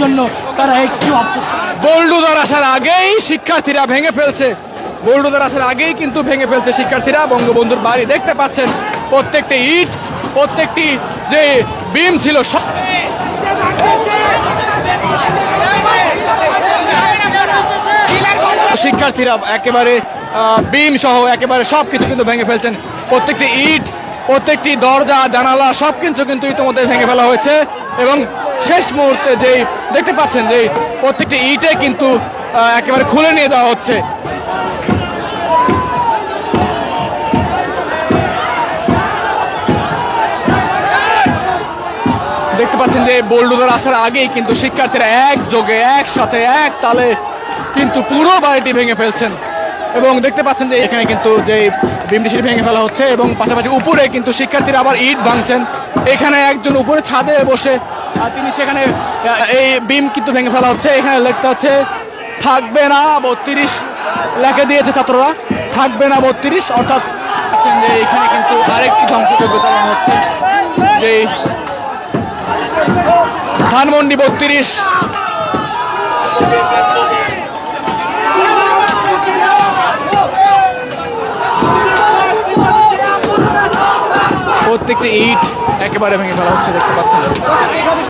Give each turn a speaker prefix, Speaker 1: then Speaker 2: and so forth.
Speaker 1: জন্য তারা একটু
Speaker 2: বোল্ডুদার আসার আগেই শিক্ষার্থীরা ভেঙে ফেলছে। আসার আগেই কিন্তু ভেঙে ফেলছে শিক্ষার্থীরা। বঙ্গবন্ধুর বাড়ি দেখতে পাচ্ছেন প্রত্যেকটি ইট, প্রত্যেকটি যে ছিল সব শিক্ষার্থীরা একেবারে বিম সহ একেবারে সব কিছু কিন্তু ভেঙে ফেলছেন। প্রত্যেকটি ইট, প্রত্যেকটি দরজা, জানালা সব কিছু কিন্তু ইতিমধ্যে ভেঙে ফেলা হয়েছে। এবং শেষ মুহূর্তে যেই দেখতে পাচ্ছেন যে প্রত্যেকটি ইটে কিন্তু একেবারে খুলে নিয়ে দেওয়া হচ্ছে। দেখতে পাচ্ছেন যে বোল্ডুদার আসার আগেই কিন্তু শিক্ষার্থীরা একযোগে, একসাথে, এক তালে কিন্তু পুরো বাড়িটি ভেঙে ফেলছেন। এবং দেখতে পাচ্ছেন যে এখানে কিন্তু যে বিমটি সেটি ভেঙে ফেলা হচ্ছে এবং পাশাপাশি উপরে কিন্তু শিক্ষার্থীরা আবার ইট ভাঙছেন। এখানে একজন উপরে ছাদে বসে তিনি সেখানে এই বিম কিন্তু ভেঙে ফেলা হচ্ছে। এখানে লিখতে হচ্ছে থাকবে না বত্রিশ লেখে দিয়েছে ছাত্ররা, থাকবে না বত্রিশ। অর্থাৎ যে এখানে কিন্তু আরেকটি ধ্বংসযোগ্যতা হচ্ছে। যে ধানমন্ডি বত্রিশ প্রত্যেকটি ইট একেবারে ভেঙে ফেলা হচ্ছে দেখতে পাচ্ছেন?